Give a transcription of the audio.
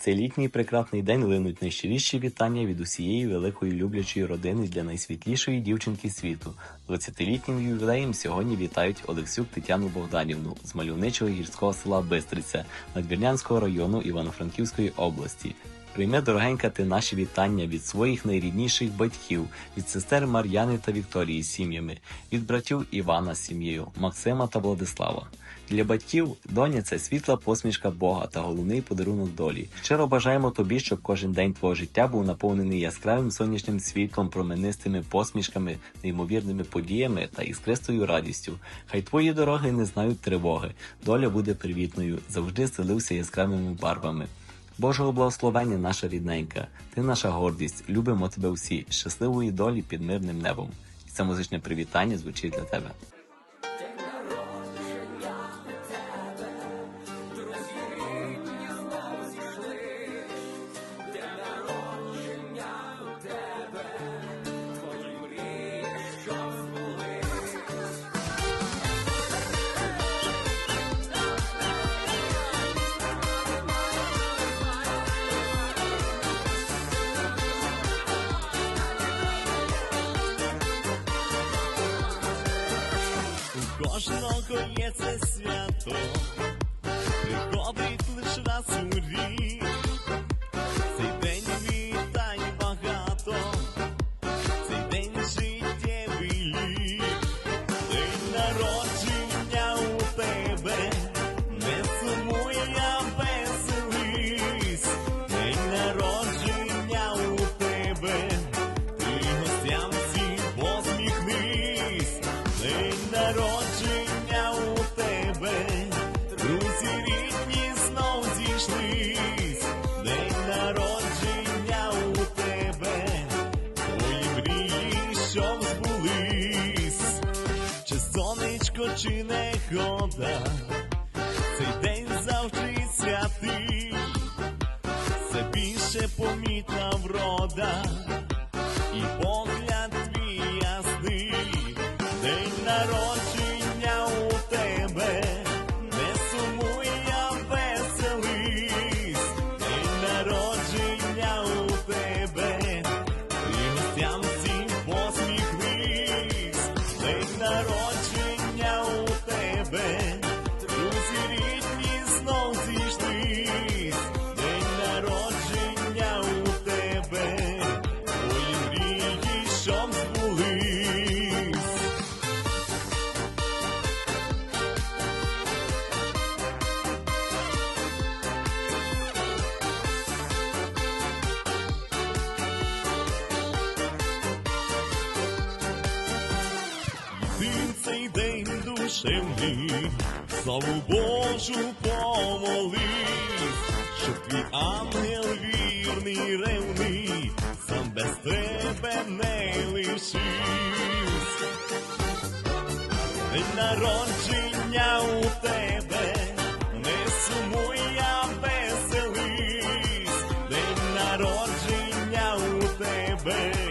Цей літній прекрасний день линуть найщиріші вітання від усієї великої люблячої родини для найсвітлішої дівчинки світу. 20-літнім ювілеєм сьогодні вітають Олексюк Тетяну Богданівну з мальовничого гірського села Бистриця Надвірнянського району Івано-Франківської області. Прийми, дорогенька, ти наші вітання від своїх найрідніших батьків, від сестер Мар'яни та Вікторії з сім'ями, від братів Івана з сім'єю, Максима та Владислава. Для батьків доня це світла посмішка Бога та головний подарунок долі. Щиро бажаємо тобі, щоб кожен день твого життя був наповнений яскравим сонячним світлом, променистими посмішками, неймовірними подіями та іскристою радістю. Хай твої дороги не знають тривоги. Доля буде привітною, завжди селився яскравими барвами. Божого благословення, наша рідненька, ти наша гордість, любимо тебе всі, щасливої долі під мирним небом. І це музичне привітання звучить для тебе. У кожного є це свято, сонечко, чи негода, цей день завжди святий, це більше помітна врода, і погляд твій ясний, день народження у тебе, не сумуй, а веселись, день народження у тебе, і гостям всім посміхнись, день народження цей день душевний, славу Божу помолись, щоб твій ангел вірний, ревний, сам без тебе не лишись. День народження у тебе, не сумуй, а веселись. День народження у тебе,